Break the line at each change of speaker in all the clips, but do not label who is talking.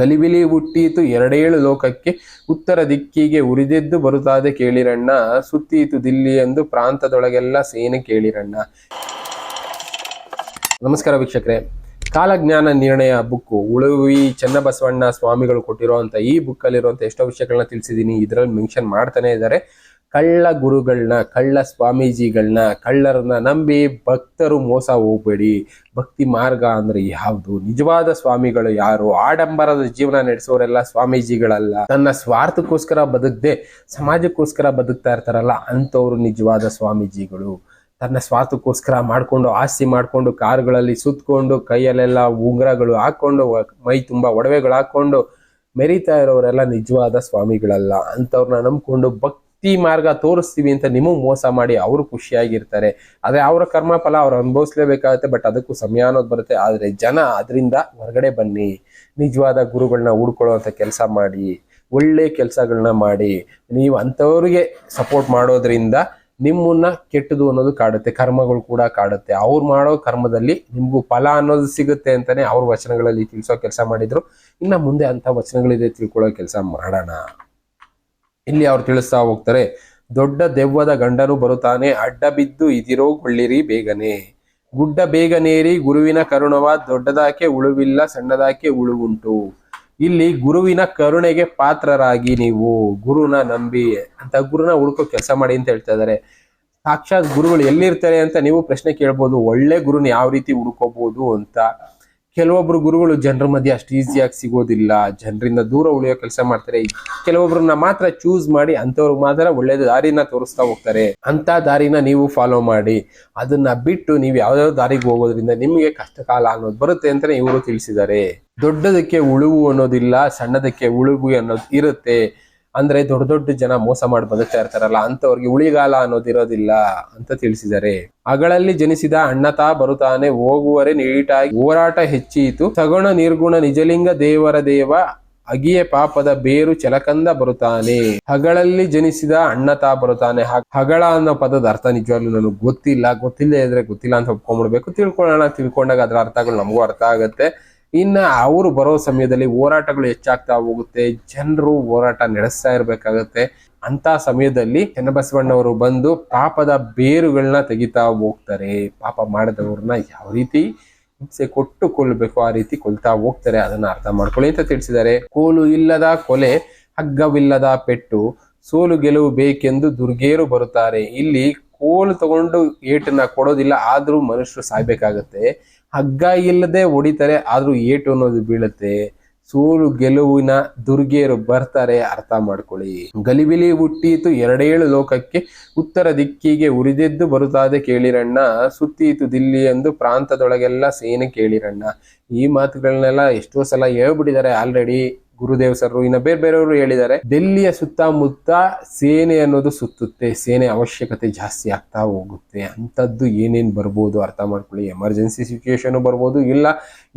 ಗಲಿಬಿಲಿ ಹುಟ್ಟೀತು ಎರಡೇಳು ಲೋಕಕ್ಕೆ, ಉತ್ತರ ದಿಕ್ಕಿಗೆ ಉರಿದೆದ್ದು ಬರುತ್ತಾದೆ ಕೇಳಿರಣ್ಣ, ಸುತ್ತೀತು ದಿಲ್ಲಿ ಎಂದು ಪ್ರಾಂತದೊಳಗೆಲ್ಲ ಸೇನೆ ಕೇಳಿರಣ್ಣ. ನಮಸ್ಕಾರ ವೀಕ್ಷಕರೇ. ಕಾಲಜ್ಞಾನ ನಿರ್ಣಯ ಬುಕ್ಕು, ಉಳುವಿ ಚನ್ನಬಸವಣ್ಣ ಸ್ವಾಮಿಗಳು ಕೊಟ್ಟಿರುವಂತ ಈ ಬುಕ್ ಅಲ್ಲಿರುವಂತ ಎಷ್ಟೋ ವಿಷಯಗಳನ್ನ ತಿಳಿಸಿದೀನಿ, ಇದರಲ್ಲಿ ಮೆನ್ಷನ್ ಮಾಡ್ತಾನೆ ಇದ್ದಾರೆ. ಕಳ್ಳ ಗುರುಗಳನ್ನ ಕಳ್ಳ ಸ್ವಾಮೀಜಿಗಳನ್ನ ಕಳ್ಳರನ್ನ ನಂಬಿ ಭಕ್ತರು ಮೋಸ ಹೋಗ್ಬೇಡಿ. ಭಕ್ತಿ ಮಾರ್ಗ ಅಂದ್ರೆ ಯಾವುದು? ನಿಜವಾದ ಸ್ವಾಮಿಗಳು ಯಾರು? ಆಡಂಬರದ ಜೀವನ ನಡೆಸೋರೆಲ್ಲ ಸ್ವಾಮೀಜಿಗಳಲ್ಲ. ತನ್ನ ಸ್ವಾರ್ಥಕ್ಕೋಸ್ಕರ ಬದುಕದೆ ಸಮಾಜಕ್ಕೋಸ್ಕರ ಬದುಕ್ತಾ ಇರ್ತಾರಲ್ಲ, ಅಂಥವ್ರು ನಿಜವಾದ ಸ್ವಾಮೀಜಿಗಳು. ತನ್ನ ಸ್ವಾರ್ಥಕ್ಕೋಸ್ಕರ ಮಾಡ್ಕೊಂಡು, ಆಸ್ತಿ ಮಾಡ್ಕೊಂಡು, ಕಾರುಗಳಲ್ಲಿ ಸುತ್ತಕೊಂಡು ಕೈಯಲ್ಲೆಲ್ಲ ಉಂಗುರಗಳು ಹಾಕ್ಕೊಂಡು ಮೈ ತುಂಬಾ ಒಡವೆಗಳು ಹಾಕ್ಕೊಂಡು, ಮೆರಿತಾ ಇರೋರೆಲ್ಲ ನಿಜವಾದ ಸ್ವಾಮಿಗಳಲ್ಲ. ಅಂಥವ್ರನ್ನ ನಂಬ್ಕೊಂಡು ಭಕ್ತಿ ಮಾರ್ಗ ತೋರಿಸ್ತೀವಿ ಅಂತ ನಿಮಗೆ ಮೋಸ ಮಾಡಿ ಅವರು ಖುಷಿಯಾಗಿರ್ತಾರೆ. ಆದ್ರೆ ಅವರ ಕರ್ಮ ಫಲ ಅವ್ರು ಅನುಭವಿಸ್ಲೇಬೇಕಾಗುತ್ತೆ, ಬಟ್ ಅದಕ್ಕೂ ಸಮಯ ಅನ್ನೋದು ಬರುತ್ತೆ. ಆದರೆ ಜನ ಅದರಿಂದ ಹೊರಗಡೆ ಬನ್ನಿ, ನಿಜವಾದ ಗುರುಗಳನ್ನ ಹುಡ್ಕೊಳ್ಳುವಂತ ಕೆಲಸ ಮಾಡಿ, ಒಳ್ಳೆ ಕೆಲಸಗಳನ್ನ ಮಾಡಿ. ನೀವು ಅಂಥವ್ರಿಗೆ ಸಪೋರ್ಟ್ ಮಾಡೋದ್ರಿಂದ ನಿಮ್ಮನ್ನ ಕೆಟ್ಟದು ಅನ್ನೋದು ಕಾಡುತ್ತೆ, ಕರ್ಮಗಳು ಕೂಡ ಕಾಡುತ್ತೆ. ಅವ್ರು ಮಾಡೋ ಕರ್ಮದಲ್ಲಿ ನಿಮಗೂ ಫಲ ಅನ್ನೋದು ಸಿಗುತ್ತೆ ಅಂತಾನೆ ಅವ್ರ ವಚನಗಳಲ್ಲಿ ತಿಳಿಸೋ ಕೆಲಸ ಮಾಡಿದ್ರು. ಇನ್ನ ಮುಂದೆ ಅಂತ ವಚನಗಳಿದೆ ತಿಳ್ಕೊಳ್ಳೋ ಕೆಲಸ ಮಾಡೋಣ. ಇಲ್ಲಿ ಅವ್ರು ತಿಳಿಸ್ತಾ ಹೋಗ್ತಾರೆ, ದೊಡ್ಡ ದೆವ್ವದ ಗಂಡನು ಬರುತ್ತಾನೆ, ಅಡ್ಡ ಬಿದ್ದು ಇದಿರೋಗೊಳ್ಳಿರಿ ಬೇಗನೆ. ಗುಡ್ಡ ಬೇಗನೇರಿ ಗುರುವಿನ ಕರುಣವ ದೊಡ್ಡದಾಕೆ ಉಳುವಿಲ್ಲ, ಸಣ್ಣದಾಕೆ ಉಳುವುಂಟು. ಇಲ್ಲಿ ಗುರುವಿನ ಕರುಣೆಗೆ ಪಾತ್ರರಾಗಿ ನೀವು. ಗುರುನ ನಂಬಿ. ಅಂತ ಗುರುನ ಹುಡುಕೋ ಕೆಲಸ ಮಾಡಿ ಅಂತ ಹೇಳ್ತಾ ಇದ್ದಾರೆ ಸಾಕ್ಷಾತ್ ಗುರುಗಳು ಎಲ್ಲಿರ್ತಾರೆ ಅಂತ ನೀವು ಪ್ರಶ್ನೆ ಕೇಳ್ಬೋದು. ಒಳ್ಳೆ ಗುರುನ ಯಾವ ರೀತಿ ಹುಡುಕೋಬಹುದು ಅಂತ. ಕೆಲವೊಬ್ರು ಗುರುಗಳು ಜನರ ಮಧ್ಯೆ ಅಷ್ಟು ಈಸಿಯಾಗಿ ಸಿಗೋದಿಲ್ಲ, ಜನರಿಂದ ದೂರ ಉಳಿಯೋ ಕೆಲಸ ಮಾಡ್ತಾರೆ. ಕೆಲವೊಬ್ರನ್ನ ಮಾತ್ರ ಚೂಸ್ ಮಾಡಿ ಅಂತವ್ರಿಗೆ ಮಾತ್ರ ಒಳ್ಳೆಯ ದಾರಿನ ತೋರಿಸ್ತಾ ಹೋಗ್ತಾರೆ. ಅಂತ ದಾರಿನ ನೀವು ಫಾಲೋ ಮಾಡಿ, ಅದನ್ನ ಬಿಟ್ಟು ನೀವು ಯಾವ್ದಾವ್ದು ದಾರಿಗೆ ಹೋಗೋದ್ರಿಂದ ನಿಮಗೆ ಕಷ್ಟ ಕಾಲ ಅನ್ನೋದು ಬರುತ್ತೆ ಅಂತಾನೆ ಇವರು ತಿಳಿಸಿದ್ದಾರೆ. ದೊಡ್ಡದಕ್ಕೆ ಉಳುವು ಅನ್ನೋದಿಲ್ಲ, ಸಣ್ಣದಕ್ಕೆ ಉಳುವು ಅನ್ನೋದು ಇರುತ್ತೆ. ಅಂದ್ರೆ ದೊಡ್ಡ ದೊಡ್ಡ ಜನ ಮೋಸ ಮಾಡಿ ಬದುಕ್ತಾ ಇರ್ತಾರಲ್ಲ ಅಂತವ್ರಿಗೆ ಉಳಿಗಾಲ ಅನ್ನೋದಿರೋದಿಲ್ಲ ಅಂತ ತಿಳಿಸಿದ್ದಾರೆ. ಅಗಳಲ್ಲಿ ಜನಿಸಿದ ಅಣ್ಣತಾ ಬರುತ್ತಾನೆ, ಹೋಗುವರೆ ನೀಟಾಗಿ ಹೋರಾಟ ಹೆಚ್ಚಿಯಿತು ಸಗುಣ ನಿರ್ಗುಣ ನಿಜಲಿಂಗ ದೇವರ ದೇವ, ಅಗಿಯ ಪಾಪದ ಬೇರು ಚಲಕಂದ ಬರುತ್ತಾನೆ. ಹಗಳಲ್ಲಿ ಜನಿಸಿದ ಅಣ್ಣತಾ ಬರುತ್ತಾನೆ. ಹಗಳ ಅನ್ನೋ ಪದದ ಅರ್ಥ ನಿಜವಾಗ್ಲೂ ನನಗೆ ಗೊತ್ತಿಲ್ಲ. ಗೊತ್ತಿಲ್ಲದೆ ಇದ್ರೆ ಗೊತ್ತಿಲ್ಲ ಅಂತ ಒಪ್ಕೊಂಡ್ಬಿಡ್ಬೇಕು. ತಿಳ್ಕೊಳ್ಳೋಣ, ತಿಳ್ಕೊಂಡಾಗ ಅದರ ಅರ್ಥಗಳು ನಮಗೂ ಅರ್ಥ ಆಗುತ್ತೆ. ಇನ್ನ ಅವರು ಬರೋ ಸಮಯದಲ್ಲಿ ಹೋರಾಟಗಳು ಹೆಚ್ಚಾಗ್ತಾ ಹೋಗುತ್ತೆ. ಜನರು ಹೋರಾಟ ನಡೆಸ್ತಾ ಇರಬೇಕಾಗುತ್ತೆ. ಅಂತ ಸಮಯದಲ್ಲಿ ಚನ್ನಬಸವಣ್ಣವರು ಬಂದು ಪಾಪದ ಬೇರುಗಳನ್ನ ತೆಗಿತಾ ಹೋಗ್ತಾರೆ. ಪಾಪ ಮಾಡಿದವ್ರನ್ನ ಯಾವ ರೀತಿ ಹಿಂಸೆ ಕೊಟ್ಟು ಕೊಲ್ಲಬೇಕು ಆ ರೀತಿ ಕೊಲ್ತಾ ಹೋಗ್ತಾರೆ ಅದನ್ನ ಅರ್ಥ ಮಾಡ್ಕೊಳ್ಳಿ ಅಂತ ತಿಳಿಸಿದ್ದಾರೆ. ಕೋಲು ಇಲ್ಲದ ಕೊಲೆ, ಹಗ್ಗವಿಲ್ಲದ ಪೆಟ್ಟು, ಸೋಲು ಗೆಲುವು ಬೇಕೆಂದು ದುರ್ಗೇರು ಬರುತ್ತಾರೆ. ಇಲ್ಲಿ ಕೋಲು ತಗೊಂಡು ಏಟನ್ನ ಕೊಡೋದಿಲ್ಲ, ಆದ್ರೂ ಮನುಷ್ಯರು ಸಾಯ್ಬೇಕಾಗತ್ತೆ. ಹಗ್ಗ ಇಲ್ಲದೆ ಹೊಡಿತಾರೆ, ಆದ್ರೂ ಏಟು ಅನ್ನೋದು ಬೀಳುತ್ತೆ. ಸೋಲು ಗೆಲುವಿನ ದುರ್ಗೆಯರು ಬರ್ತಾರೆ, ಅರ್ಥ ಮಾಡ್ಕೊಳ್ಳಿ. ಗಲಿಬಿಲಿ ಹುಟ್ಟೀತು ಎರಡೇಳು ಲೋಕಕ್ಕೆ, ಉತ್ತರ ದಿಕ್ಕಿಗೆ ಉರಿದೆದ್ದು ಬರುತ್ತಾದೆ ಕೇಳಿರಣ್ಣ. ಸುತ್ತೀತು ದಿಲ್ಲಿ ಎಂದು ಪ್ರಾಂತದೊಳಗೆಲ್ಲ ಸೇನೆ ಕೇಳಿರಣ್ಣ. ಈ ಮಾತುಗಳನ್ನೆಲ್ಲ ಎಷ್ಟೋ ಸಲ ಹೇಳ್ಬಿಟ್ಟಿದ್ದಾರೆ ಆಲ್ರೆಡಿ. ಗುರುದೇವ್ ಸರ್ ಇನ್ನ ಬೇರೆ ಬೇರೆಯವರು ಹೇಳಿದ್ದಾರೆ ಡೆಲ್ಲಿಯ ಸುತ್ತಮುತ್ತ ಸೇನೆ ಅನ್ನೋದು ಸುತ್ತುತ್ತೆ, ಸೇನೆ ಅವಶ್ಯಕತೆ ಜಾಸ್ತಿ ಆಗ್ತಾ ಹೋಗುತ್ತೆ. ಅಂಥದ್ದು ಏನೇನ್ ಬರ್ಬೋದು ಅರ್ಥ ಮಾಡ್ಕೊಳ್ಳಿ. ಎಮರ್ಜೆನ್ಸಿ ಸಿಚುಯೇಷನ್ ಬರ್ಬೋದು, ಇಲ್ಲ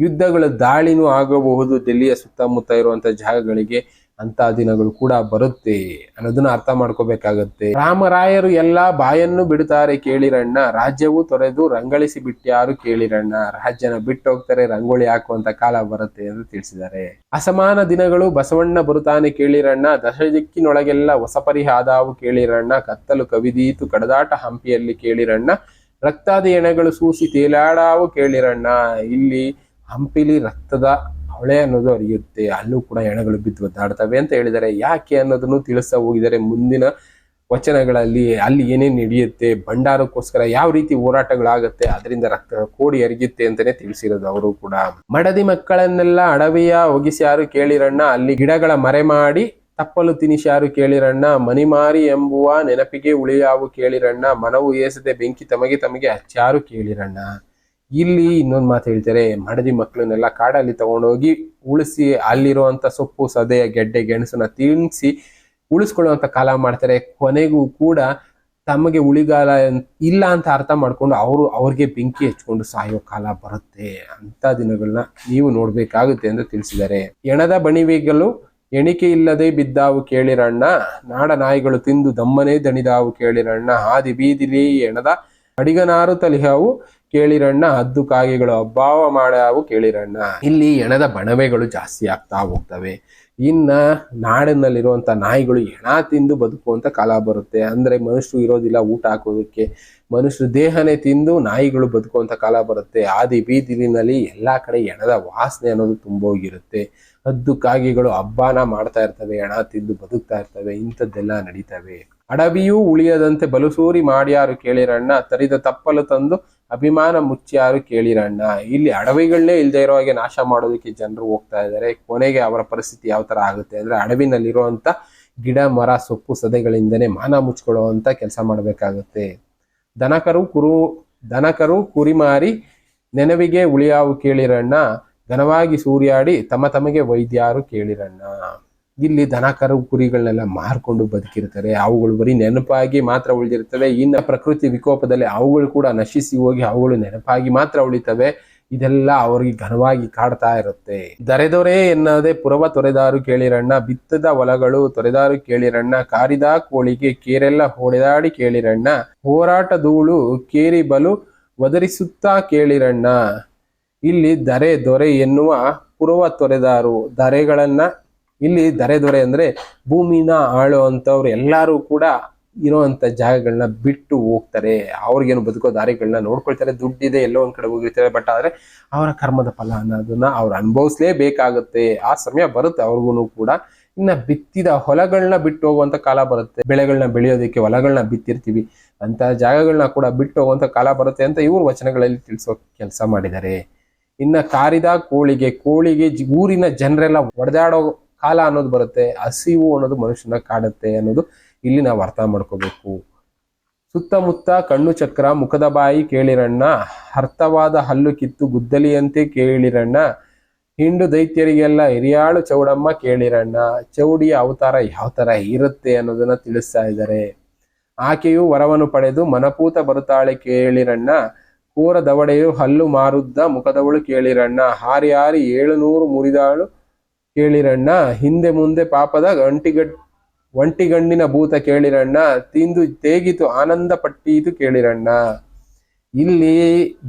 ಯುದ್ಧಗಳ ದಾಳಿನೂ ಆಗಬಹುದು ಡೆಲ್ಲಿಯ ಸುತ್ತಮುತ್ತ ಇರುವಂತ ಜಾಗಗಳಿಗೆ. ಅಂತ ದಿನಗಳು ಕೂಡ ಬರುತ್ತೆ ಅನ್ನೋದನ್ನ ಅರ್ಥ ಮಾಡ್ಕೋಬೇಕಾಗತ್ತೆ. ರಾಮರಾಯರು ಎಲ್ಲಾ ಬಾಯನ್ನು ಬಿಡುತ್ತಾರೆ ಕೇಳಿರಣ್ಣ, ರಾಜ್ಯವು ತೊರೆದು ರಂಗಳಿಸಿ ಬಿಟ್ಟ್ಯಾರು ಕೇಳಿರಣ್ಣ, ರಾಜ್ಯನ ಬಿಟ್ಟು ಹೋಗ್ತಾರೆ ರಂಗೋಳಿ ಹಾಕುವಂತ ಕಾಲ ಬರುತ್ತೆ ಎಂದು ತಿಳಿಸಿದ್ದಾರೆ. ಅಸಮಾನ ದಿನಗಳು ಬಸವಣ್ಣ ಬರುತ್ತಾನೆ ಕೇಳಿರಣ್ಣ ದಶ ದಿಕ್ಕಿನೊಳಗೆಲ್ಲ ಹೊಸಪರಿಹಾದಾವು ಕೇಳಿರಣ್ಣ, ಕತ್ತಲು ಕವಿದೀತು ಕಡದಾಟ ಹಂಪಿಯಲ್ಲಿ ಕೇಳಿರಣ್ಣ, ರಕ್ತಾದಿ ಎಣೆಗಳು ಸೂಸಿ ತೇಲಾಡಾವು ಕೇಳಿರಣ್ಣ, ಇಲ್ಲಿ ಹಂಪಿಲಿ ರಕ್ತದ ಹೊಳೆ ಅನ್ನೋದು ಅರಿಯುತ್ತೆ, ಅಲ್ಲೂ ಕೂಡ ಎಣಗಳು ಬಿದ್ದು ಒದ್ದಾಡ್ತವೆ ಅಂತ ಹೇಳಿದ್ದಾರೆ ಯಾಕೆ ಅನ್ನೋದನ್ನು ತಿಳಿಸ್ತಾ ಹೋಗಿದ್ದಾರೆ ಮುಂದಿನ ವಚನಗಳಲ್ಲಿ ಅಲ್ಲಿ ಏನೇನು ನಡೆಯುತ್ತೆ, ಭಂಡಾರಕ್ಕೋಸ್ಕರ ಯಾವ ರೀತಿ ಹೋರಾಟಗಳಾಗುತ್ತೆ, ಅದರಿಂದ ರಕ್ತ ಕೋಡಿ ಅರಿಯುತ್ತೆ ಅಂತಾನೆ ತಿಳಿಸಿರೋದು ಅವರು ಕೂಡ. ಮಡದಿ ಮಕ್ಕಳನ್ನೆಲ್ಲ ಅಡವಿಯ ಒಗಿಸಿ ಯಾರು ಕೇಳಿರಣ್ಣ? ಅಲ್ಲಿ ಗಿಡಗಳ ಮರೆ ಮಾಡಿ ತಪ್ಪಲು ತಿನಿಸ್ಯಾರು ಕೇಳಿರಣ್ಣ? ಮನಿಮಾರಿ ಎಂಬುವ ನೆನಪಿಗೆ ಉಳಿಯಾವು ಕೇಳಿರಣ್ಣ? ಮನವು ಏಸದೆ ಬೆಂಕಿ ತಮಗೆ ತಮಗೆ ಹಚ್ಚಾರು ಕೇಳಿರಣ್ಣ? ಇಲ್ಲಿ ಇನ್ನೊಂದು ಮಾತು ಹೇಳ್ತಾರೆ ಮಡದಿ ಮಕ್ಕಳನ್ನೆಲ್ಲ ಕಾಡಲ್ಲಿ ತಗೊಂಡೋಗಿ ಉಳಿಸಿ ಅಲ್ಲಿರುವಂತ ಸೊಪ್ಪು ಸದೆಯ ಗೆಡ್ಡೆ, ಗೆಣಸನ್ನ ತಿನ್ಸಿ ಉಳಿಸ್ಕೊಳ್ಳುವಂತ ಕಾಲ ಮಾಡ್ತಾರೆ. ಕೊನೆಗೂ ಕೂಡ ತಮಗೆ ಉಳಿಗಾಲ ಇಲ್ಲ ಅಂತ ಅರ್ಥ ಮಾಡ್ಕೊಂಡು ಅವರು ಅವ್ರಿಗೆ ಬೆಂಕಿ ಹಚ್ಕೊಂಡು ಸಾಯೋ ಕಾಲ ಬರುತ್ತೆ. ಅಂತ ದಿನಗಳನ್ನ ನೀವು ನೋಡ್ಬೇಕಾಗುತ್ತೆ ಎಂದು ತಿಳಿಸಿದ್ದಾರೆ. ಎಣದ ಬಣಿವೆಗಳು ಎಣಿಕೆ ಇಲ್ಲದೆ ಬಿದ್ದಾವು ಕೇಳಿರಣ್ಣ. ನಾಡ ನಾಯಿಗಳು ತಿಂದು ದಮ್ಮನೆ ದಣಿದಾವು ಕೇಳಿರಣ್ಣ. ಹಾದಿ ಬೀದಿಲಿ ಎಣದ ಅಡಿಗನಾರು ತಲಿಹಾವು ಕೇಳಿರಣ್ಣ, ಹದ್ದು ಕಾಗೆಗಳು ಅಭಾವ ಮಾಡಾವು ಕೇಳಿರಣ್ಣ. ಇಲ್ಲಿ ಎಣದ ಬಣವೆಗಳು ಜಾಸ್ತಿ ಆಗ್ತಾ ಹೋಗ್ತವೆ. ಇನ್ನ ನಾಡಿನಲ್ಲಿರುವಂತ ನಾಯಿಗಳು ಹೆಣ ತಿಂದು ಬದುಕುವಂತ ಕಾಲ ಬರುತ್ತೆ. ಅಂದ್ರೆ ಮನುಷ್ಯರು ಇರೋದಿಲ್ಲ, ಊಟ ಹಾಕೋದಕ್ಕೆ. ಮನುಷ್ಯರು ದೇಹನೇ ತಿಂದು ನಾಯಿಗಳು ಬದುಕುವಂತ ಕಾಲ ಬರುತ್ತೆ. ಆದಿ ಬೀದಿಲಿನಲ್ಲಿ ಎಲ್ಲಾ ಕಡೆ ಎಣದ ವಾಸನೆ ಅನ್ನೋದು ತುಂಬೋಗಿರುತ್ತೆ. ಹದ್ದು ಕಾಗೆಗಳು ಹಬ್ಬನ ಮಾಡ್ತಾ ಇರ್ತವೆ, ಹೆಣ ತಿಂದು ಬದುಕ್ತಾ ಇರ್ತವೆ, ಇಂಥದ್ದೆಲ್ಲ ನಡೀತವೆ. ಅಡವಿಯೂ ಉಳಿಯದಂತೆ ಬಲುಸೂರಿ ಮಾಡ್ಯಾರು ಕೇಳಿರಣ್ಣ. ತರಿದ ತಪ್ಪಲು ತಂದು ಅಭಿಮಾನ ಮುಚ್ಚ್ಯಾರು ಕೇಳಿರಣ್ಣ. ಇಲ್ಲಿ ಅಡವಿಗಳನ್ನೇ ಇಲ್ಲದೆ ಇರೋ ಹಾಗೆ ನಾಶ ಮಾಡೋದಕ್ಕೆ ಜನರು ಹೋಗ್ತಾ ಇದ್ದಾರೆ. ಕೊನೆಗೆ ಅವರ ಪರಿಸ್ಥಿತಿ ಯಾವ ತರ ಆಗುತ್ತೆ ಅಂದ್ರೆ ಅಡವಿನಲ್ಲಿರುವಂತ ಗಿಡ, ಮರ, ಸೊಪ್ಪು ಸದೆಗಳಿಂದನೇ ಮಾನ ಮುಚ್ಕೊಳ್ಳುವಂತ ಕೆಲಸ ಮಾಡಬೇಕಾಗುತ್ತೆ. ದನಕರು ಕುರು, ದನಕರು ಕುರಿಮಾರಿ ನೆನವಿಗೆ ಉಳಿಯಾವು ಕೇಳಿರಣ್ಣ. ಘನವಾಗಿ ಸೂರ್ಯಾಡಿ ತಮ್ಮ ತಮಗೆ ವೈದ್ಯಾರು ಕೇಳಿರಣ್ಣ. ಇಲ್ಲಿ ದನ ಕರು ಕುರಿಗಳನ್ನೆಲ್ಲ ಮಾರ್ಕೊಂಡು ಬದುಕಿರ್ತಾರೆ. ಅವುಗಳು ಬರೀ ನೆನಪಾಗಿ ಮಾತ್ರ ಉಳಿದಿರ್ತವೆ. ಇನ್ನ ಪ್ರಕೃತಿ ವಿಕೋಪದಲ್ಲಿ ಅವುಗಳು ಕೂಡ ನಶಿಸಿ ಹೋಗಿ ಅವುಗಳು ನೆನಪಾಗಿ ಮಾತ್ರ ಉಳಿತವೆ. ಇದೆಲ್ಲ ಅವರಿಗೆ ಘನವಾಗಿ ಕಾಡ್ತಾ ಇರುತ್ತೆ. ದರೆದೊರೆ ಎನ್ನದೆ ಪುರವ ತೊರೆದಾರು ಕೇಳಿರಣ್ಣ. ಬಿತ್ತದ ಹೊಲಗಳು ತೊರೆದಾರು ಕೇಳಿರಣ್ಣ. ಕಾರಿದ ಕೋಳಿಗೆ ಕೇರೆಲ್ಲ ಹೊಡೆದಾಡಿ ಕೇಳಿರಣ್ಣ. ಹೋರಾಟ ಧೂಳು ಕೇರಿ ಬಲು ಒದರಿಸುತ್ತಾ ಕೇಳಿರಣ್ಣ. ಇಲ್ಲಿ ದರೆ ದೊರೆ ಎನ್ನುವ ಪುರವ ತೊರೆದಾರು ದರೆಗಳನ್ನ ಇಲ್ಲಿ ದರೆ ದೊರೆ ಅಂದ್ರೆ ಭೂಮಿನ ಆಳುವಂತವ್ರು ಎಲ್ಲರೂ ಕೂಡ ಇರುವಂತ ಜಾಗಗಳನ್ನ ಬಿಟ್ಟು ಹೋಗ್ತಾರೆ. ಅವ್ರಿಗೇನು ಬದುಕೋ ದಾರಿಗಳನ್ನ ನೋಡ್ಕೊಳ್ತಾರೆ. ದುಡ್ಡಿದೆ ಎಲ್ಲೋ ಒಂದ್ ಕಡೆ ಹೋಗಿರ್ತಾರೆ. ಬಟ್ ಆದ್ರೆ ಅವರ ಕರ್ಮದ ಫಲ ಅನ್ನೋದನ್ನ ಅವ್ರು ಅನುಭವಿಸ್ಲೇಬೇಕಾಗುತ್ತೆ. ಆ ಸಮಯ ಬರುತ್ತೆ ಅವ್ರಿಗೂ ಕೂಡ. ಇನ್ನ ಬಿತ್ತಿದ ಹೊಲಗಳನ್ನ ಬಿಟ್ಟು ಹೋಗುವಂತ ಕಾಲ ಬರುತ್ತೆ. ಬೆಳೆಗಳನ್ನ ಬೆಳೆಯೋದಕ್ಕೆ ಹೊಲಗಳನ್ನ ಬಿತ್ತಿರ್ತೀವಿ. ಅಂತ ಜಾಗಗಳನ್ನ ಕೂಡ ಬಿಟ್ಟು ಹೋಗುವಂತ ಕಾಲ ಬರುತ್ತೆ ಅಂತ ಇವ್ರು ವಚನಗಳಲ್ಲಿ ತಿಳಿಸೋ ಕೆಲಸ ಮಾಡಿದ್ದಾರೆ. ಇನ್ನ ಕಾರಿದ ಕೋಳಿಗೆ ಕೋಳಿಗೆ ಊರಿನ ಜನರೆಲ್ಲ ಒಡೆದಾಡೋ ಕಾಲ ಅನ್ನೋದು ಬರುತ್ತೆ ಹಸಿವು ಅನ್ನೋದು ಮನುಷ್ಯನ ಕಾಡುತ್ತೆ ಅನ್ನೋದು ಇಲ್ಲಿ ನಾವು ಅರ್ಥ ಮಾಡ್ಕೋಬೇಕು. ಸುತ್ತಮುತ್ತ ಕಣ್ಣು ಚಕ್ರ, ಮುಖದ ಬಾಯಿ ಕೇಳಿರಣ್ಣ, ಅರ್ಥವಾದ ಹಲ್ಲು ಕಿತ್ತು ಗುದ್ದಲಿಯಂತೆ ಕೇಳಿರಣ್ಣ, ಹಿಂಡು ದೈತ್ಯರಿಗೆಲ್ಲ ಹಿರಿಯಾಳು ಚೌಡಮ್ಮ ಕೇಳಿರಣ್ಣ, ಚೌಡಿಯ ಅವತಾರ ಯಾವ ತರ ಇರುತ್ತೆ ಅನ್ನೋದನ್ನ ತಿಳಿಸ್ತಾ ಇದ್ದಾರೆ. ಆಕೆಯು ವರವನ್ನು ಪಡೆದು ಮನಪೂತ ಬರುತ್ತಾಳೆ ಕೇಳಿರಣ್ಣ, ಕೂರ ದವಡೆಯು ಹಲ್ಲು ಮಾರುದ್ದ ಮುಖದವಳು ಕೇಳಿರಣ್ಣ, ಹಾರಿ ಹಾರಿ ಏಳುನೂರು ಮುರಿದಾಳು ಕೇಳಿರಣ್ಣ, ಹಿಂದೆ ಮುಂದೆ ಪಾಪದ ಗಂಟಿಗಡ್ ಒಂಟಿಗಣ್ಣಿನ ಭೂತ ಕೇಳಿರಣ್ಣ, ತಿಂದು ತೇಗಿತು ಆನಂದ ಪಟ್ಟೀತು ಕೇಳಿರಣ್ಣ. ಇಲ್ಲಿ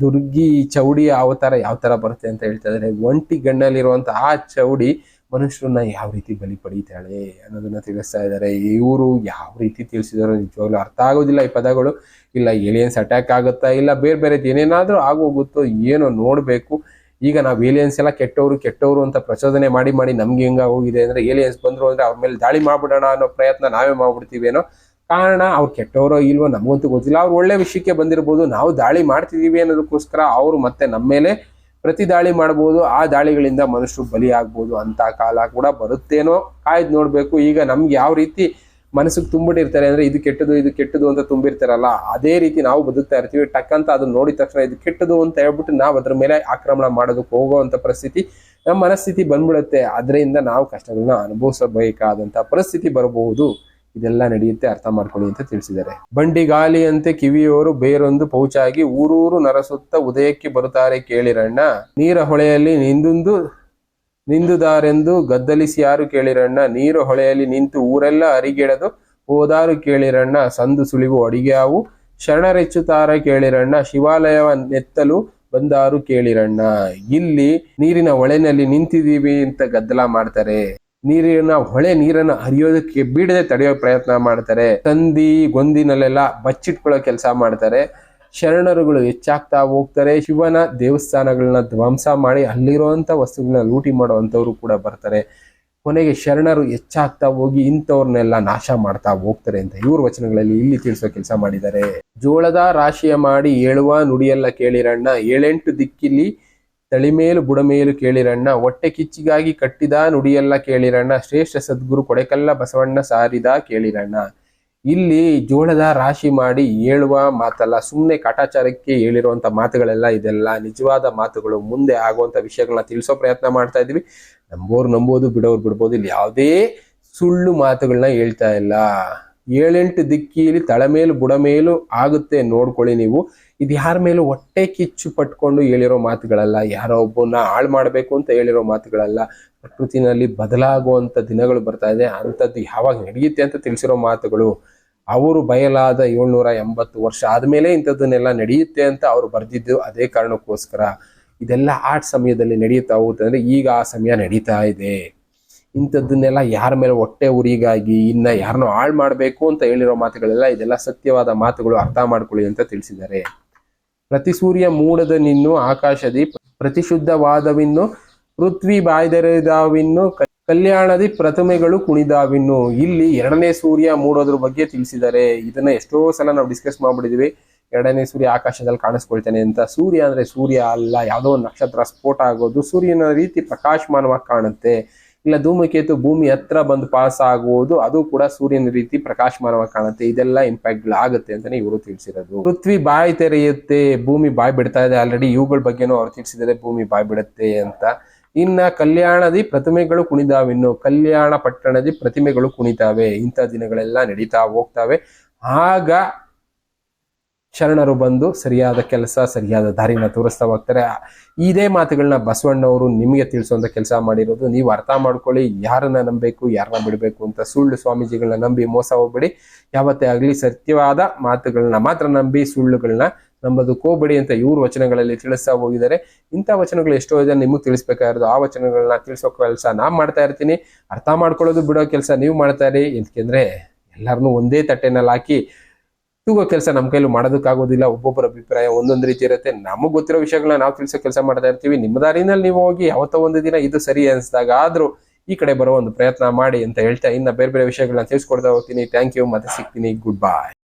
ದುರ್ಗಿ ಚೌಡಿಯ ಅವತಾರ ಯಾವ ತರ ಬರುತ್ತೆ ಅಂತ ಹೇಳ್ತಾ ಇದ್ದಾರೆ. ಒಂಟಿ ಗಣ್ಣಲ್ಲಿರುವಂತ ಆ ಚೌಡಿ ಮನುಷ್ಯರನ್ನ ಯಾವ ರೀತಿ ಬಲಿ ಪಡೀತಾಳೆ ಅನ್ನೋದನ್ನ ತಿಳಿಸ್ತಾ ಇದ್ದಾರೆ. ಇವರು ಯಾವ ರೀತಿ ತಿಳಿಸಿದಾರೋ ನಿಜವಾಗ್ಲೂ ಅರ್ಥ ಆಗೋದಿಲ್ಲ. ಈ ಪದಗಳು ಇಲ್ಲ ಏಲಿಯನ್ಸ್ ಅಟ್ಯಾಕ್ ಆಗುತ್ತಾ ಇಲ್ಲ, ಬೇರೆ ಬೇರೆ ಏನೇನಾದ್ರೂ ಆಗೋಗುತ್ತೋ ಏನೋ ನೋಡ್ಬೇಕು. ಈಗ ನಾವು ಏಲಿಯನ್ಸ್ ಎಲ್ಲ ಕೆಟ್ಟವರು ಕೆಟ್ಟವರು ಅಂತ ಪ್ರಚೋದನೆ ಮಾಡಿ ಮಾಡಿ ನಮ್ಗೆ ಹೆಂಗ ಹೋಗಿದೆ ಅಂದ್ರೆ ಏಲಿಯನ್ಸ್ ಬಂದ್ರು ಅಂದ್ರೆ ಅವ್ರ ಮೇಲೆ ದಾಳಿ ಮಾಡ್ಬಿಡೋಣ ಅನ್ನೋ ಪ್ರಯತ್ನ ನಾವೇ ಮಾಡ್ಬಿಡ್ತೀವೇನೋ ಕಾರಣ ಅವ್ರು ಕೆಟ್ಟವರೋ ಇಲ್ವೋ ನಮಗಂತೂ ಗೊತ್ತಿಲ್ಲ. ಅವ್ರು ಒಳ್ಳೆ ವಿಷಯಕ್ಕೆ ಬಂದಿರ್ಬೋದು, ನಾವು ದಾಳಿ ಮಾಡ್ತಿದ್ದೀವಿ ಅನ್ನೋದಕ್ಕೋಸ್ಕರ ಅವರು ಮತ್ತೆ ನಮ್ಮ ಮೇಲೆ ಪ್ರತಿ ದಾಳಿ ಮಾಡ್ಬೋದು, ಆ ದಾಳಿಗಳಿಂದ ಮನುಷ್ಯರು ಬಲಿ ಆಗ್ಬೋದು ಅಂತ ಕಾಲ ಕೂಡ ಬರುತ್ತೇನೋ ಕಾಯ್ದು ನೋಡ್ಬೇಕು. ಈಗ ನಮ್ಗೆ ಯಾವ ರೀತಿ ಮನಸ್ಸಿಗೆ ತುಂಬಿಟ್ಟಿರ್ತಾರೆ ಅಂದ್ರೆ ಇದು ಕೆಟ್ಟದು ಇದು ಕೆಟ್ಟದು ಅಂತ ತುಂಬಿರ್ತಾರಲ್ಲ, ಅದೇ ರೀತಿ ನಾವು ಬದುಕ್ತಾ ಇರ್ತೀವಿ. ಟಕ್ ಅಂತ ಅದನ್ನ ನೋಡಿದ ತಕ್ಷಣ ಇದು ಕೆಟ್ಟದು ಅಂತ ಹೇಳ್ಬಿಟ್ಟು ನಾವು ಅದ್ರ ಮೇಲೆ ಆಕ್ರಮಣ ಮಾಡೋದಕ್ಕೆ ಹೋಗುವಂತ ಪರಿಸ್ಥಿತಿ ನಮ್ಮ ಮನಸ್ಥಿತಿ ಬಂದ್ಬಿಡುತ್ತೆ. ಅದರಿಂದ ನಾವು ಕಷ್ಟಗಳನ್ನ ಅನುಭವಿಸಬೇಕಾದಂತ ಪರಿಸ್ಥಿತಿ ಬರಬಹುದು. ಇದೆಲ್ಲ ನಡೆಯುತ್ತೆ, ಅರ್ಥ ಮಾಡ್ಕೊಳ್ಳಿ ಅಂತ ತಿಳಿಸಿದ್ದಾರೆ. ಬಂಡಿಗಾಲಿಯಂತೆ ಕಿವಿಯವರು ಬೇರೊಂದು ಪೌಚಾಗಿ ಊರೂರು ನರಸುತ್ತ ಉದಯಕ್ಕೆ ಬರುತ್ತಾರೆ ಕೇಳಿರಣ್ಣ. ನೀರ ಹೊಳೆಯಲ್ಲಿ ನಿಂದುಂದು ನಿಂದುದಾರೆಂದು ಗದ್ದಲಿಸಿ ಯಾರು ಕೇಳಿರಣ್ಣ? ನೀರು ಹೊಳೆಯಲ್ಲಿ ನಿಂತು ಊರೆಲ್ಲ ಅರಿಗೆಡದು ಹೋದಾರು ಕೇಳಿರಣ್ಣ? ಸಂದು ಸುಳಿವು ಅಡಿಗ್ಯಾವು. ಶರಣರೆಚ್ಚುತ್ತಾರ ಕೇಳಿರಣ್ಣ? ಶಿವಾಲಯವ ನೆತ್ತಲು ಬಂದಾರು ಕೇಳಿರಣ್ಣ. ಇಲ್ಲಿ ನೀರಿನ ಹೊಳೆನಲ್ಲಿ ನಿಂತಿದೀವಿ ಅಂತ ಗದ್ದಲ ಮಾಡ್ತಾರೆ. ನೀರಿನ ಹೊಳೆ ನೀರನ್ನು ಹರಿಯೋದಕ್ಕೆ ಬಿಡದೆ ತಡೆಯೋ ಪ್ರಯತ್ನ ಮಾಡ್ತಾರೆ. ತಂದಿ, ಗೊಂದಿನಲ್ಲೆಲ್ಲ ಬಚ್ಚಿಟ್ಕೊಳ್ಳೋ ಕೆಲಸ ಮಾಡ್ತಾರೆ. ಶರಣರುಗಳು ಹೆಚ್ಚಾಗ್ತಾ ಹೋಗ್ತಾರೆ. ಶಿವನ ದೇವಸ್ಥಾನಗಳನ್ನ ಧ್ವಂಸ ಮಾಡಿ ಅಲ್ಲಿರುವಂಥ ವಸ್ತುಗಳನ್ನ ಲೂಟಿ ಮಾಡುವಂಥವ್ರು ಕೂಡ ಬರ್ತಾರೆ. ಕೊನೆಗೆ ಶರಣರು ಹೆಚ್ಚಾಗ್ತಾ ಹೋಗಿ ಇಂಥವ್ರನ್ನೆಲ್ಲ ನಾಶ ಮಾಡ್ತಾ ಹೋಗ್ತಾರೆ ಅಂತ ಇವ್ರ ವಚನಗಳಲ್ಲಿ ಇಲ್ಲಿ ತಿಳಿಸೋ ಕೆಲಸ ಮಾಡಿದ್ದಾರೆ. ಜೋಳದ ರಾಶಿಯ ಮಾಡಿ ಏಳುವ ನುಡಿಯೆಲ್ಲ ಕೇಳಿರಣ್ಣ, ಏಳೆಂಟು ದಿಕ್ಕಿಲಿ ತಳಿಮೇಲು ಬುಡಮೇಲು ಕೇಳಿರಣ್ಣ, ಹೊಟ್ಟೆ ಕಿಚ್ಚಿಗಾಗಿ ಕಟ್ಟಿದ ನುಡಿಯೆಲ್ಲ ಕೇಳಿರಣ್ಣ, ಶ್ರೇಷ್ಠ ಸದ್ಗುರು ಕೊಡೆಕಲ್ಲ ಬಸವಣ್ಣ ಸಾರಿದ ಕೇಳಿರಣ್ಣ. ಇಲ್ಲಿ ಜೋಳದ ರಾಶಿ ಮಾಡಿ ಹೇಳುವ ಮಾತಲ್ಲ ಸುಮ್ಮನೆ ಕಾಟಾಚಾರಕ್ಕೆ ಹೇಳಿರುವಂತ ಮಾತುಗಳೆಲ್ಲ ಇದೆಲ್ಲ. ನಿಜವಾದ ಮಾತುಗಳು, ಮುಂದೆ ಆಗುವಂತ ವಿಷಯಗಳನ್ನ ತಿಳಿಸೋ ಪ್ರಯತ್ನ ಮಾಡ್ತಾ ಇದೀವಿ. ನಂಬೋರು ನಂಬೋದು, ಬಿಡೋರು ಬಿಡ್ಬೋದು. ಇಲ್ಲಿ ಯಾವುದೇ ಸುಳ್ಳು ಮಾತುಗಳನ್ನ ಹೇಳ್ತಾ ಇಲ್ಲ. ಏಳೆಂಟು ದಿಕ್ಕಿಲಿ ತಳಮೇಲು ಬುಡಮೇಲು ಆಗುತ್ತೆ ನೋಡ್ಕೊಳ್ಳಿ ನೀವು. ಇದು ಯಾರ ಮೇಲೂ ಹೊಟ್ಟೆ ಕಿಚ್ಚು ಪಟ್ಕೊಂಡು ಹೇಳಿರೋ ಮಾತುಗಳಲ್ಲ. ಯಾರೋ ಒಬ್ಬನ ಹಾಳು ಮಾಡಬೇಕು ಅಂತ ಹೇಳಿರೋ ಮಾತುಗಳಲ್ಲ. ಪ್ರಕೃತಿನಲ್ಲಿ ಬದಲಾಗುವಂತ ದಿನಗಳು ಬರ್ತಾ ಇದೆ. ಅಂಥದ್ದು ಯಾವಾಗ ನಡೆಯುತ್ತೆ ಅಂತ ತಿಳಿಸಿರೋ ಮಾತುಗಳು. ಅವರು ಬಯಲಾದ ಏಳ್ನೂರ ಎಂಬತ್ತು ವರ್ಷ ಆದಮೇಲೆ ಇಂಥದ್ದನ್ನೆಲ್ಲ ನಡೆಯುತ್ತೆ ಅಂತ ಅವರು ಬರೆದಿದ್ದು ಅದೇ ಕಾರಣಕ್ಕೋಸ್ಕರ. ಇದೆಲ್ಲ ಆ ಸಮಯದಲ್ಲಿ ನಡೆಯುತ್ತಾ ಹೋಗುತ್ತೆ ಈಗ ಆ ಸಮಯ ನಡೀತಾ ಇದೆ. ಇಂಥದ್ದನ್ನೆಲ್ಲ ಯಾರ ಮೇಲೆ ಹೊಟ್ಟೆ ಉರಿಗಾಗಿ ಇನ್ನ ಯಾರನ್ನೋ ಹಾಳು ಮಾಡಬೇಕು ಅಂತ ಹೇಳಿರೋ ಮಾತುಗಳೆಲ್ಲ ಇದೆಲ್ಲ ಸತ್ಯವಾದ ಮಾತುಗಳು ಅರ್ಥ ಮಾಡ್ಕೊಳ್ಳಿ ಅಂತ ತಿಳಿಸಿದ್ದಾರೆ. ಪ್ರತಿ ಸೂರ್ಯ, ಮೂಡದ ನಿನ್ನು, ಆಕಾಶದಿ ಪ್ರತಿಶುದ್ಧವಾದವಿನ್ನು ಪೃಥ್ವಿ ಬಾಯ್ದೆರೆದಾವಿನ್ನು ಕಲ್ಯಾಣದಿ ಪ್ರತಿಮೆಗಳು ಕುಣಿದಾವಿನ್ನು. ಇಲ್ಲಿ ಎರಡನೇ ಸೂರ್ಯ ಮೂಡೋದ್ರ ಬಗ್ಗೆ ತಿಳಿಸಿದ್ದಾರೆ ಇದನ್ನ ಎಷ್ಟೋ ಸಲ ನಾವು ಡಿಸ್ಕಸ್ ಮಾಡ್ಬಿಟ್ಟಿದೀವಿ. ಎರಡನೇ ಸೂರ್ಯ ಆಕಾಶದಲ್ಲಿ ಕಾಣಿಸ್ಕೊಳ್ತಾನೆ ಅಂತ. ಸೂರ್ಯ ಅಂದ್ರೆ ಸೂರ್ಯ ಅಲ್ಲ, ಯಾವುದೋ ನಕ್ಷತ್ರ ಸ್ಫೋಟ ಆಗೋದು. ಸೂರ್ಯನ ರೀತಿ ಪ್ರಕಾಶಮಾನವಾಗಿ ಕಾಣುತ್ತೆ. ಇಲ್ಲ, ಧೂಮಕೇತು ಭೂಮಿ ಹತ್ರ ಬಂದು ಪಾಸ್ ಆಗುವುದು, ಅದು ಕೂಡ ಸೂರ್ಯನ ರೀತಿ ಪ್ರಕಾಶಮಾನವಾಗಿ ಕಾಣುತ್ತೆ. ಇದೆಲ್ಲ ಇಂಪ್ಯಾಕ್ಟ್ ಆಗುತ್ತೆ ಅಂತಾನೆ ಇವರು ತಿಳಿಸಿರೋದು. ಪೃಥ್ವಿ ಬಾಯಿ ತೆರೆಯುತ್ತೆ, ಭೂಮಿ ಬಾಯಿ ಬಿಡ್ತಾ ಇದೆ. ಆಲ್ರೆಡಿ ಇವುಗಳ ಬಗ್ಗೆನೂ ಅವ್ರು ತಿಳಿಸಿದ್ದಾರೆ, ಭೂಮಿ ಬಾಯಿ ಬಿಡುತ್ತೆ ಅಂತ. ಇನ್ನ ಕಲ್ಯಾಣದಿ ಪ್ರತಿಮೆಗಳು ಕುಣಿದಾವಿನ್ನು ಕಲ್ಯಾಣ ಪಟ್ಟಣದಿ ಪ್ರತಿಮೆಗಳು ಕುಣಿತಾವೆ ಇಂಥ ದಿನಗಳೆಲ್ಲ ನಡೀತಾ ಹೋಗ್ತಾವೆ. ಆಗ ಶರಣರು ಬಂದು ಸರಿಯಾದ ಕೆಲಸ, ಸರಿಯಾದ ದಾರಿನ ತೋರಿಸ್ತಾ ಹೋಗ್ತಾರೆ. ಇದೇ ಮಾತುಗಳನ್ನ ಬಸವಣ್ಣವರು ನಿಮಗೆ ತಿಳಿಸುವಂತ ಕೆಲಸ ಮಾಡಿರೋದು. ನೀವು ಅರ್ಥ ಮಾಡ್ಕೊಳ್ಳಿ. ಯಾರನ್ನ ನಂಬಬೇಕು, ಯಾರನ್ನ ಬಿಡಬೇಕು ಅಂತ ಸುಳ್ಳು ಸ್ವಾಮೀಜಿಗಳನ್ನ ನಂಬಿ ಮೋಸ ಹೋಗ್ಬೇಡಿ. ಯಾವತ್ತೇ ಆಗಲಿ ಸತ್ಯವಾದ ಮಾತುಗಳನ್ನ ಮಾತ್ರ ನಂಬಿ ಸುಳ್ಳುಗಳನ್ನ ನಂಬೋದಕ್ಕೆ ಕೋಬಡಿ ಅಂತ ಇವ್ರ ವಚನಗಳಲ್ಲಿ ತಿಳಿಸ್ತಾ ಹೋಗಿದ್ದಾರೆ. ಇಂಥ ವಚನಗಳು ಎಷ್ಟೋ ಜನ ನಿಮಗೆ ತಿಳಿಸ್ಬೇಕಾಗಿರೋದು. ಆ ವಚನಗಳನ್ನ ತಿಳಿಸೋ ಕೆಲಸ ನಾನು ಮಾಡ್ತಾ ಇರ್ತೀನಿ. ಅರ್ಥ ಮಾಡ್ಕೊಳ್ಳೋದು ಬಿಡೋ ಕೆಲಸ ನೀವು ಮಾಡ್ತಾ ಇರಿ. ಎಲ್ಲರನ್ನೂ ಒಂದೇ ತಟ್ಟೆನಲ್ಲಿ ಹಾಕಿ ತೂಗೋ ಕೆಲಸ ನಮ್ಮ ಕೈಲೂ ಮಾಡೋದಕ್ಕಾಗೋದಿಲ್ಲ. ಒಬ್ಬೊಬ್ಬರ ಅಭಿಪ್ರಾಯ ಒಂದೊಂದು ರೀತಿ ಇರುತ್ತೆ. ನಮಗೆ ಗೊತ್ತಿರೋ ವಿಷಯಗಳನ್ನ ನಾವು ತಿಳಿಸೋ ಕೆಲಸ ಮಾಡ್ತಾ ಇರ್ತೀವಿ. ನಿಮ್ಮ ದಾರಿನಲ್ಲಿ ನೀವು ಹೋಗಿ ಯಾವತ್ತೋ ಒಂದು ದಿನ ಇದು ಸರಿ ಅನಿಸಿದಾಗ ಆದರೂ ಈ ಕಡೆ ಬರೋ ಒಂದು ಪ್ರಯತ್ನ ಮಾಡಿ ಅಂತ ಹೇಳ್ತಾ ಇನ್ನು ಬೇರೆ ಬೇರೆ ವಿಷಯಗಳನ್ನ ತಿಳಿಸ್ಕೊಡ್ತಾ ಹೋಗ್ತೀನಿ. ಥ್ಯಾಂಕ್ ಯು ಮತ್ತೆ ಸಿಗ್ತೀನಿ. ಗುಡ್ ಬಾಯ್